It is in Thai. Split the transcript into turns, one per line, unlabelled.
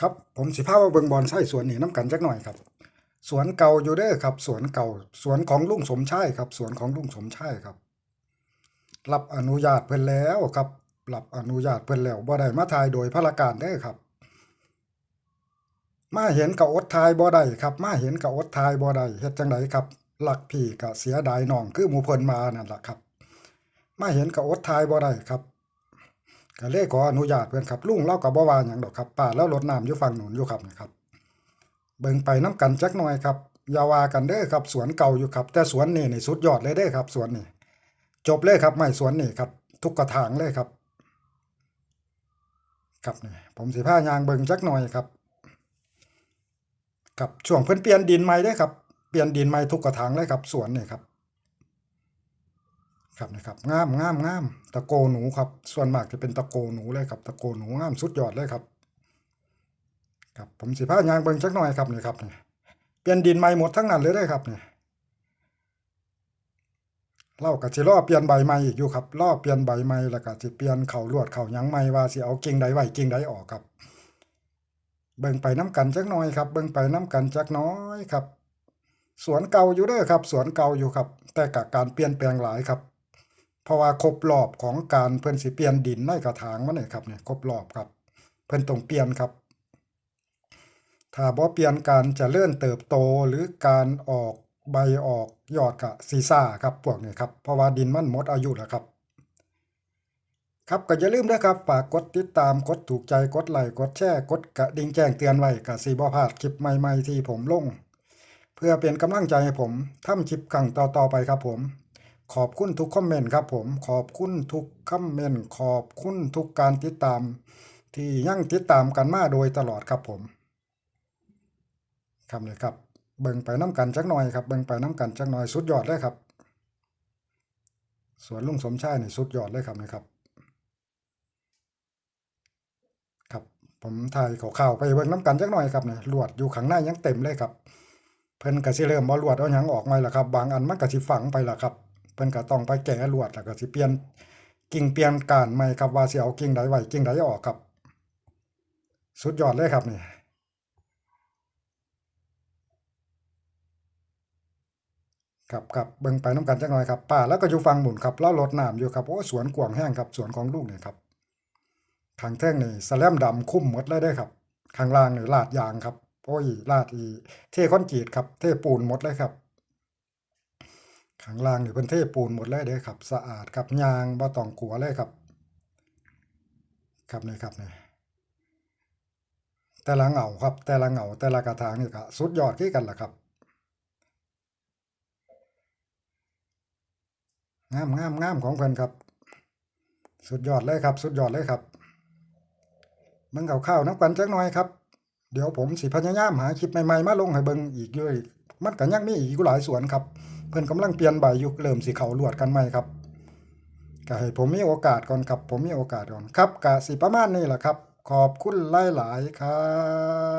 ครับผมสิพามาเบิงบอนไส้สวนนี่น้ำกันจักหน่อยครับ สวนเก่าอยู่เด้อครับ สวนเก่า สวนของลุงสมชายครับ สวนของลุงสมชายครับ รับอนุญาตเพิ่นแล้วครับรับอนุญาตเพิ่นแล้วบ่ได้มาถ่ายโดยพระการเด้อครับ มาเห็นก็อดทายบ่ได้ครับ มาเห็นก็อดทายบ่ได้เฮ็ดจังไดครับ หลักพี่ก็เสียดายน้องคือหมู่เพิ่นมานั่นล่ะครับ มาเห็นก็อดทายบ่ได้ครับ ก็เลยขออนุญาตเพิ่อนครับลุงเล่าก็บ่ว่าหยังดอกครับป้าแล้วรดน้ำอยู่ฝั่งนู้นอยู่ครับนะครับเบิ่งไปน้ำกันจักหน่อยครับยาวากันเด้อครับสวนเก่าอยู่ครับ แต่สวนนี่นี่สุดยอดเลยเด้อครับ สวนนี่จบเลยครับไม้สวนนี่ครับ ทุกกระถางเลยครับ ครับนี่ผมสิพายางเบิ่งจักหน่อยครับครับช่วงเพิ่อนเปลี่ยนดินใหม่เด้ครับเปลี่ยนดินใหม่ทุกกระถางเลยครับสวนนี่ครับ ครับนี่ครับงามงามงามตะโกหนูครับ ส่วนมากจะเป็นตะโกหนูเลยครับ ตะโกหนูงามสุดยอดเลยครับ ครับผมสิพายางเบิ่งจักหน่อยครับนี่ครับนี่เปลี่ยนดินใหม่หมดทั้งนั้นเลยได้ครับนี่เราก็สิรอเปลี่ยนใบใหม่อีกอยู่ครับรอเปลี่ยนใบใหม่แล้วก็สิเปลี่ยนเข่าลวดเข่ายังใหม่ว่าสิเอากิ่งใดไว้กิ่งใดออกครับ เบิ่งไปน้ำกันจักหน่อยครับ เบิ่งไปน้ำกันจักน้อยครับ สวนเก่าอยู่เด้อครับ สวนเก่าอยู่ครับ แต่กับการเปลี่ยนแปลงหลายครับ เพราะว่าครบรอบของการเพิ่อนสิเปลี่ยนดินในกระถางมันนี่ครับเนี่ยครบรอบครับ เพิ่อนต้องเปลี่ยนครับ ถ้าบ่เปลี่ยนการจะเลื่อนเติบโตหรือการออกใบออกยอดกะซีซ่าครับพวกนี้ครับเพราะว่าดินมันหมดอายุแล้วครับ ครับก็อย่าลืมนะครับฝากกดติดตามกดถูกใจกดไลค์กดแชร์กดกระดิ่งแจ้งเตือนไว้ก็สิบ่พลาดคลิปใหม่ๆที่ผมลง เพื่อเป็นกำลังใจให้ผมทำคลิปครั้งต่อๆไปครับผม ขอบคุณทุกคอมเมนต์ครับผมขอบคุณทุกคอมเมนต์ขอบคุณทุกการติดตาม ที่ยังติดตามกันมาโดยตลอดครับผมครับเลยครับ เบิ่งไปน้ำกันจักหน่อยครับเบิ่งไปน้ำกันจักหน่อยสุดยอดเลยครับสวนลุงสมชายนี่สุดยอดเลยครับนะครับ ครับผมถ่ายข่าวๆไปเบิ่งน้ำกันจักหน่อยครับเนี่ยลวดอยู่ข้างในยังเต็มเลยครับ เพิ่นก็สิเริ่มบ่ลวดเอาหยังออกมาแล้วครับ บางอันมันก็สิฝังไปล้วครับ เพิ่นก็ต้องไปแกะลวดแล้วก็สิเปลี่ยนกิ่งเปลี่ยนกานใหม่ครับว่าสิเอากิ่งใดไว้กิ่งใดออกครับ สุดยอดเลยครับนี่ครับครับเบิ่งไปน้ำกันจักหน่อยครับป้าแล้วก็อยู่ฟังหมุนครับแล้วรดน้ำอยู่ครับโอ้สวนกวางแห้งครับสวนของลูกเนี่ยครับข้างแท่งนี่สแลมดำคุ้มหมดเลยได้ครับข้างล่างนี่ลาดยางครับโอ้ยลาดอีเทคอนกรีตครับเทปูนหมดเลยครับ ข้างล่างนี่เพิ่นเทปูนหมดเลยเด้อครับ สะอาดครับยางบ่ต้องกลัวเลยครับ ครับนี่ครับนี่แต่ละเหงาครับ แต่ละเหงาแต่ละกระถางนี่ก็สุดยอดคือกันล่ะครับงามงามงามของเพิ่นครับ สุดยอดเลยครับ สุดยอดเลยครับมันเก่าข้าวน้ำกันจักหน่อยครับ เดี๋ยวผมสิพยายามหาคลิปใหม่ๆมาลงให้เบิ่งอีกอยู่อีก มันก็ยังมีอีกหลายสวนครับ เพิ่นกำลังเปลี่ยนใบยุคเริ่มสีเขาลวดกันใหม่ครับก็ให้ผมมีโอกาสก่อนครับผมมีโอกาสก่อนครับกะสิประมาณนี้แหละครับ ขอบคุณหลายๆครับ